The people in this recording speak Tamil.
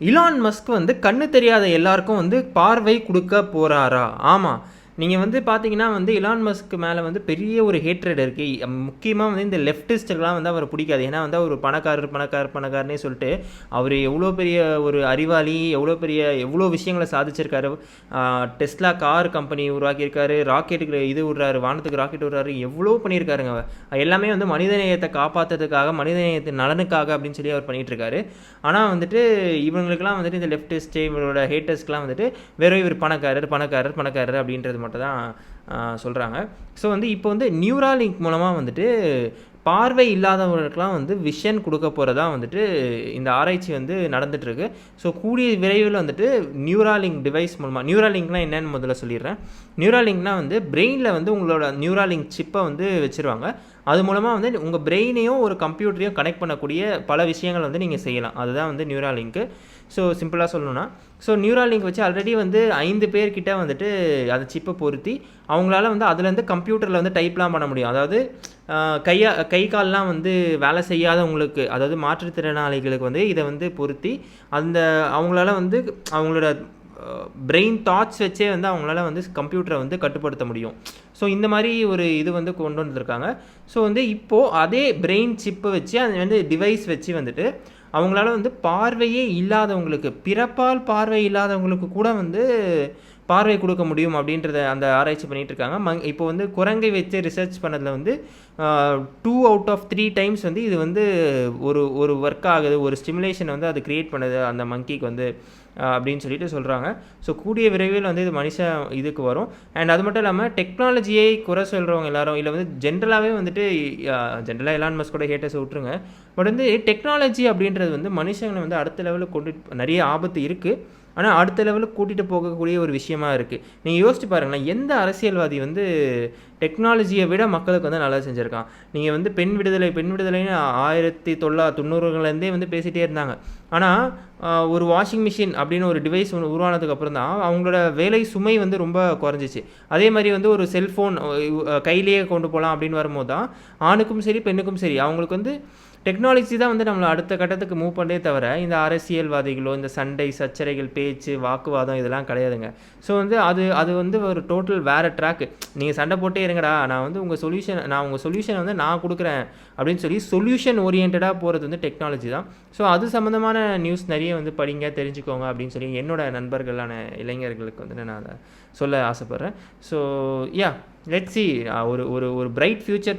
இலான் மஸ்க் வந்து கண்ணு தெரியாத எல்லாருக்கும் வந்து பார்வை கொடுக்க போகிறாரா ஆமாம் நீங்கள் வந்து பார்த்தீங்கன்னா வந்து இலான் மஸ்க் மேலே வந்து பெரிய ஒரு ஹேட்ரட் இருக்குது முக்கியமாக வந்து இந்த லெஃப்டிஸ்ட்டுக்கெலாம் வந்து அவரை பிடிக்காது. ஏன்னா வந்து அவர் பணக்காரர் பணக்காரர் பணக்காரனே சொல்லிட்டு அவர் எவ்வளோ பெரிய ஒரு அறிவாளி எவ்வளோ பெரிய எவ்வளோ விஷயங்களை சாதிச்சிருக்காரு. டெஸ்லா கார் கம்பெனி உருவாக்கியிருக்காரு ராக்கெட்டுக்கு இது விடுறாரு வானத்துக்கு ராக்கெட் விடுறாரு எவ்வளோ பண்ணியிருக்காருங்க எல்லாமே வந்து மனிதநேயத்தை காப்பாற்றுறதுக்காக மனிதநேயத்தின் நலனுக்காக அப்படின்னு சொல்லி அவர் பண்ணிகிட்ருக்காரு. இருக்காரு ஆனால் வந்துட்டு இவங்களுக்கெல்லாம் வந்துட்டு இந்த லெஃப்டிஸ்ட்டு இவங்களோட ஹேட்டர்ஸ்க்கெலாம் வந்துட்டு வெறும் இவர் பணக்காரர் பணக்காரர் பணக்காரர் அப்படின்றது மட்டும் தான் சொல்கிறாங்க ஸோ வந்து இப்போ வந்து நியூராலிங்க் மூலமாக வந்துட்டு பார்வை இல்லாதவர்களுக்கெல்லாம் வந்து விஷன் கொடுக்க போகிறதா வந்துட்டு இந்த ஆராய்ச்சி வந்து நடந்துகிட்ருக்கு ஸோ கூடிய விரைவில் வந்துட்டு நியூராலிங்க் டிவைஸ் மூலமாக நியூராலிங்க்னா என்னென்னு முதல்ல சொல்லிடுறேன். நியூராலிங்க்னா வந்து பிரெயினில் வந்து உங்களோட நியூராலிங்க் சிப்பை வந்து வச்சுருவாங்க. அது மூலமாக வந்து உங்கள் பிரெயினையும் ஒரு கம்ப்யூட்டரையும் கனெக்ட் பண்ணக்கூடிய பல விஷயங்கள் வந்து நீங்கள் செய்யலாம். அதுதான் வந்து நியூராலிங்க்கு ஸோ சிம்பிளாக சொல்லணும்னா ஸோ நியூராலிங்க் வச்சு ஆல்ரெடி வந்து ஐந்து பேர்கிட்ட வந்துட்டு அதை சிப்பை பொருத்தி அவங்களால வந்து அதுலேருந்து கம்ப்யூட்டரில் வந்து டைப்லாம் பண்ண முடியும். அதாவது கையா கை கால்லாம் வந்து வேலை செய்யாதவங்களுக்கு அதாவது மாற்றுத்திறனாளிகளுக்கு வந்து இதை வந்து பொருத்தி அந்த அவங்களால வந்து அவங்களோட பிரெயின் தாட்ஸ் வச்சே வந்து அவங்களால வந்து கம்ப்யூட்டரை வந்து கட்டுப்படுத்த முடியும். ஸோ இந்த மாதிரி ஒரு இது வந்து கொண்டு வந்திருக்காங்க. ஸோ வந்து இப்போது அதே பிரெயின் சிப்பை வச்சு அது வந்து டிவைஸ் வச்சு வந்துட்டு அவங்களால வந்து பார்வையே இல்லாதவங்களுக்கு பிறப்பால் பார்வை இல்லாதவங்களுக்கு கூட வந்து பார்வை கொடுக்க முடியும் அப்படின்றத அந்த ஆராய்ச்சி பண்ணிகிட்டு இருக்காங்க. மங் இப்போ வந்து குரங்கை வச்சு ரிசர்ச் பண்ணதில் வந்து two out of three times வந்து இது வந்து ஒரு ஒரு ஒர்க் ஆகுது. ஒரு ஸ்டிமுலேஷன் வந்து அது க்ரியேட் பண்ணுது அந்த மங்கிக்கு வந்து அப்படின்னு சொல்லிட்டு சொல்கிறாங்க ஸோ கூடிய விரைவில் வந்து இது மனுஷன் இதுக்கு வரும். அண்ட் அது மட்டும் இல்லாமல் டெக்னாலஜி டெக்னாலஜியை குறை சொல்கிறவங்க எல்லாரும் இல்லை வந்து ஜென்ரலாகவே வந்துட்டு ஜென்ரலாக எலான் மஸ்கோட ஹேட்டர்ஸை விட்ருங்க பட் வந்து டெக்னாலஜி அப்படின்றது வந்து மனுஷங்களை வந்து அடுத்த லெவலுக்கு கொண்டு நிறைய ஆபத்து இருக்குது ஆனால் அடுத்த லெவலுக்கு கூட்டிகிட்டு போகக்கூடிய ஒரு விஷயமா இருக்குது நீங்கள் யோசிச்சு பாருங்களேன் எந்த அரசியல்வாதி வந்து டெக்னாலஜியை விட மக்களுக்கு வந்து நல்லா செஞ்சுருக்கான்? நீங்கள் வந்து பெண் விடுதலை பெண் விடுதலைன்னு ஆயிரத்தி தொள்ளா தொண்ணூறுகள்லேருந்தே வந்து பேசிகிட்டே இருந்தாங்க. ஆனால் ஒரு வாஷிங் மிஷின் அப்படின்னு ஒரு டிவைஸ் ஒன்று உருவானதுக்கு அப்புறம் தான் அவங்களோட வேலை சுமை வந்து ரொம்ப குறைஞ்சிச்சு. அதே மாதிரி வந்து ஒரு செல்ஃபோன் கையிலேயே கொண்டு போகலாம் அப்படின்னு வரும்போது தான் ஆணுக்கும் சரி பெண்ணுக்கும் சரி அவங்களுக்கு வந்து டெக்னாலஜி தான் வந்து நம்மளை அடுத்த கட்டத்துக்கு மூவ் பண்ணே தவிர இந்த அரசியல்வாதிகளோ இந்த சண்டை சச்சரைகள் பேச்சு வாக்குவாதம் இதெல்லாம் கிடையாதுங்க. ஸோ வந்து அது அது வந்து ஒரு டோட்டல் வேறு ட்ராக்கு நீங்கள் சண்டை போட்டே இருங்கடா நான் வந்து உங்கள் சொல்யூஷன் நான் உங்கள் சொல்யூஷனை வந்து நான் கொடுக்குறேன் அப்படின்னு சொல்லி சொல்யூஷன் ஓரியன்டாக போகிறது வந்து டெக்னாலஜி தான். ஸோ அது சம்மந்தமான நியூஸ் நிறைய வந்து படிங்க தெரிஞ்சுக்கோங்க அப்படின்னு சொல்லி என்னோட நண்பர்களான இளைஞர்களுக்கு வந்து நான் அதை சொல்ல ஆசைப்பட்றேன். ஸோ யா லெட்ஸி ஒரு ஒரு ஒரு பிரைட் ஃப்யூச்சர்